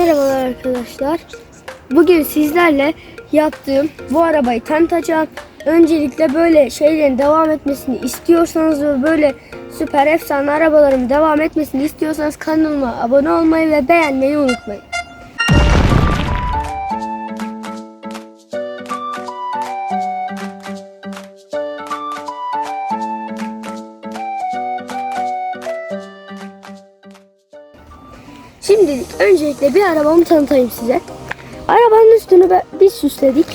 arkadaşlar. Bugün sizlerle yaptığım bu arabayı tanıtacağım. Öncelikle böyle şeylerin devam etmesini istiyorsanız ve böyle süper efsane arabaların devam etmesini istiyorsanız kanalıma abone olmayı ve beğenmeyi unutmayın. Şimdilik öncelikle bir arabamı tanıtayım size. Arabanın üstünü biz süsledik.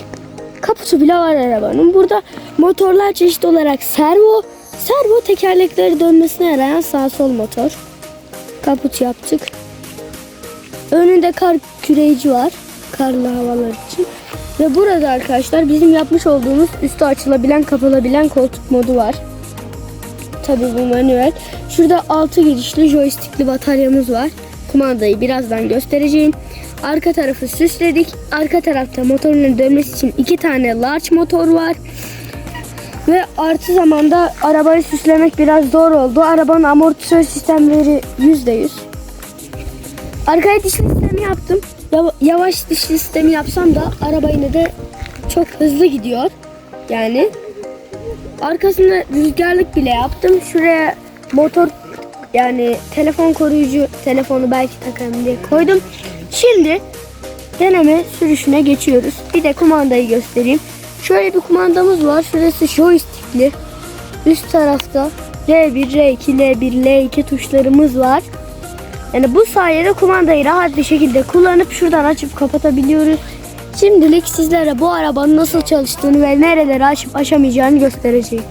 Kaputu bile var arabanın. Burada motorlar çeşit olarak servo, servo tekerlekleri dönmesine yarayan sağ sol motor. Kaput yaptık. Önünde kar küreği var. Karlı havalar için. Ve burada arkadaşlar bizim yapmış olduğumuz üstü açılabilen kapanabilen koltuk modu var. Tabi bu manuel. Şurada 6 girişli joystickli bataryamız var. Kumandayı birazdan göstereceğim. Arka tarafı süsledik. Arka tarafta motorun dönmesi için iki tane large motor var. Ve artı zamanda arabayı süslemek biraz zor oldu. Arabanın amortisör sistemleri %100. Arkaya dişli sistemi yaptım. Yava- Yavaş dişli sistemi yapsam da araba yine de çok hızlı gidiyor. Yani Arkasında rüzgarlık bile yaptım. Şuraya motor yani telefon koruyucu telefonu belki takarım diye koydum. Şimdi deneme sürüşüne geçiyoruz. Bir de kumandayı göstereyim. Şöyle bir kumandamız var. Şurası joystickli. Üst tarafta R1, R2, L1, L2 tuşlarımız var. Yani bu sayede kumandayı rahat bir şekilde kullanıp şuradan açıp kapatabiliyoruz. Şimdilik sizlere bu arabanın nasıl çalıştığını ve nereleri açıp açamayacağını göstereceğim.